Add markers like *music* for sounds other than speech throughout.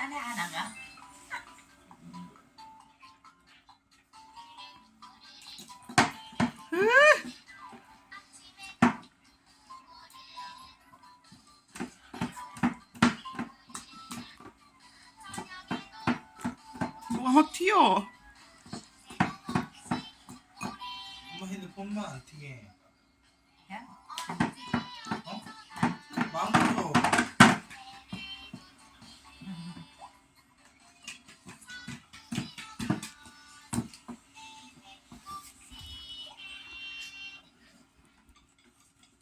안에 하나가. 뭐가 막 튀어. 엄마 핸드폰만 안 튀게.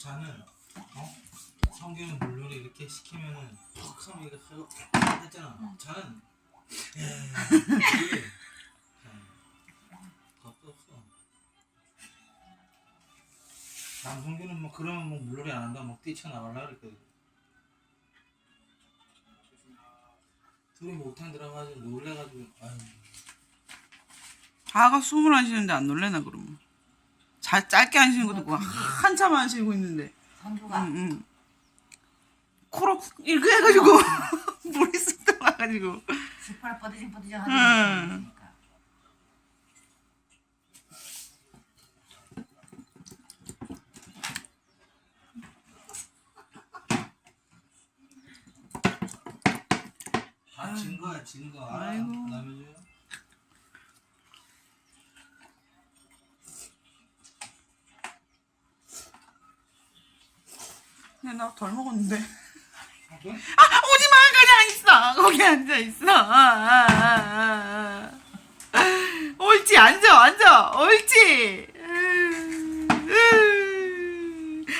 자는 어? 성경은 물놀이 이렇게 시키면은 푹 하면 이거 하고 했잖아. 자는 에이, 겁도 없어. 남성규는 뭐 그러면 뭐 물놀이 안 한다 막 뛰쳐나갈라 그랬거든. 둘이 목탕 들어가지고 놀래가지고 아유 다가 숨을 안 쉬는데 안 놀래나 그러면. 자, 짧게 안 쉬는 것도 뭐 한참 안 쉬고 있는데. 선주가 응, 응. 코로 이렇게 해가지고 물이 쑥 들어가가지고. 시퍼를 뻗으지 뻗으지 응. 하니까. 다진 거야 진 거. 알아? 아이고. 남해줘 요? 그냥 나덜 먹었는데. 아, 오지 마! 그냥 있어! 거기 앉아 있어! 아, 아, 아, 아. 옳지, 앉아, 앉아! 옳지!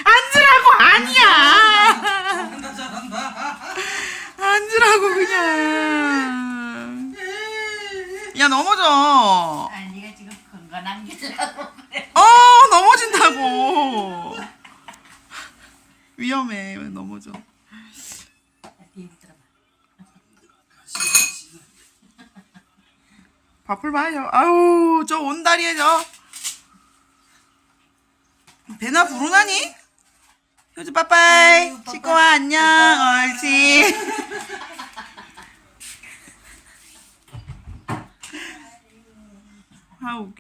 앉으라고, 아니야! 잘한다 잘한다. 앉으라고, 그냥. 야, 넘어져! 아 네가 지금 건강한 게라고 그래. 어, 넘어진다고! 위험해, 왜 넘어져. 밥을 봐요. 아우, 저 온다리에 저. 배나 부르나니? 효주 빠빠이. 아유, 빠빠이. 씻고 와, 안녕. 옳지. *laughs* 아우.